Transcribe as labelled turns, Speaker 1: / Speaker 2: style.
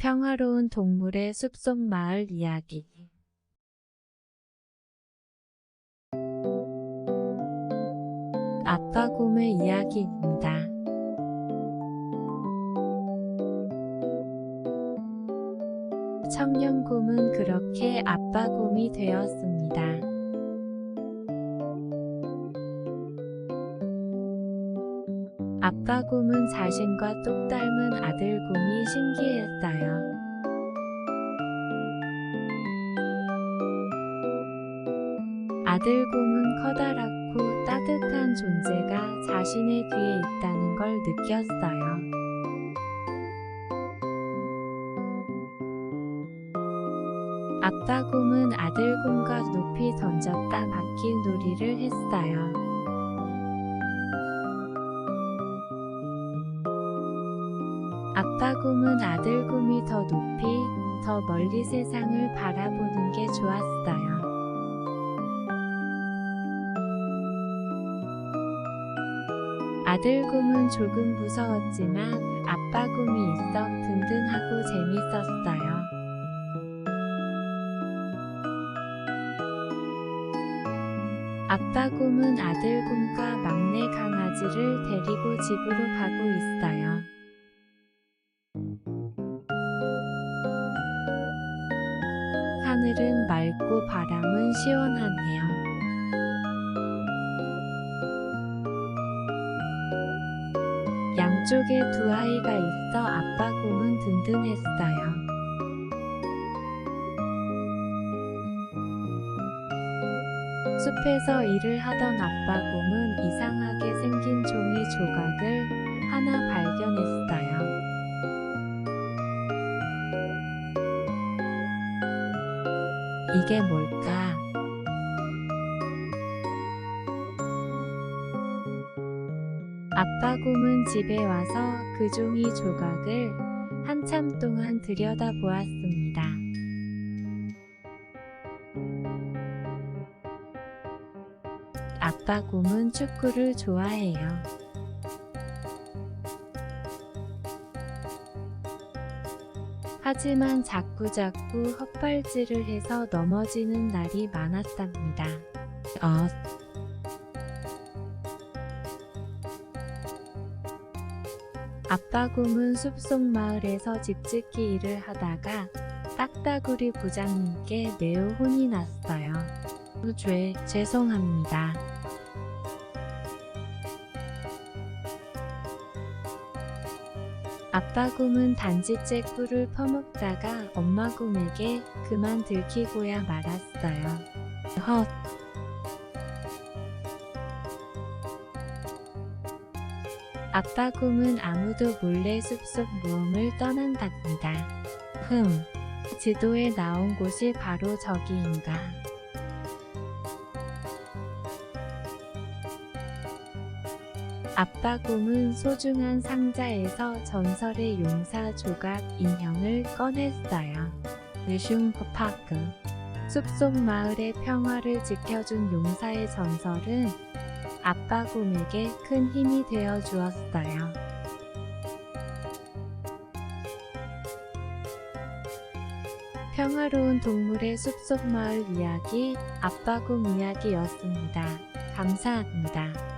Speaker 1: 평화로운 동물의 숲속 마을 이야기. 아빠 곰의 이야기입니다. 청년 곰은 그렇게 아빠 곰이 되었습니다. 아빠 곰은 자신과 똑 닮은 아들 곰이 신기했어요. 아들 곰은 커다랗고 따뜻한 존재가 자신의 뒤에 있다는 걸 느꼈어요. 아빠 곰은 아들 곰과 높이 던졌다 바퀴 놀이를 했어요. 아빠 곰은 아들 곰이 더 높이, 더 멀리 세상을 바라보는 게 좋았어요. 아들 곰은 조금 무서웠지만 아빠 곰이 있어 든든하고 재밌었어요. 아빠 곰은 아들 곰과 막내 강아지를 데리고 집으로 가고 있어요. 하늘은 맑고 바람은 시원하네요. 양쪽에 두 아이가 있어 아빠 곰은 든든했어요. 숲에서 일을 하던 아빠 곰은 이상하게 생긴 종이 조각을 하나 발견했어요. 이게 뭘까? 아빠 곰은 집에 와서 그 종이 조각을 한참 동안 들여다보았습니다. 아빠 곰은 축구를 좋아해요. 하지만 자꾸자꾸 헛발질을 해서 넘어지는 날이 많았답니다. 어, 아빠 곰은 숲속 마을에서 집짓기 일을 하다가 딱따구리 부장님께 매우 혼이 났어요. 죄, 죄송합니다. 아빠 곰은 단지째 꿀을 퍼먹다가 엄마 곰에게 그만 들키고야 말았어요. 헛. 아빠 곰은 아무도 몰래 숲속 모험을 떠난답니다. 흠, 지도에 나온 곳이 바로 저기인가. 아빠 곰은 소중한 상자에서 전설의 용사 조각 인형을 꺼냈어요. 느슝 파크 숲속 마을의 평화를 지켜준 용사의 전설은 아빠 곰에게 큰 힘이 되어 주었어요. 평화로운 동물의 숲속 마을 이야기 아빠 곰 이야기였습니다. 감사합니다.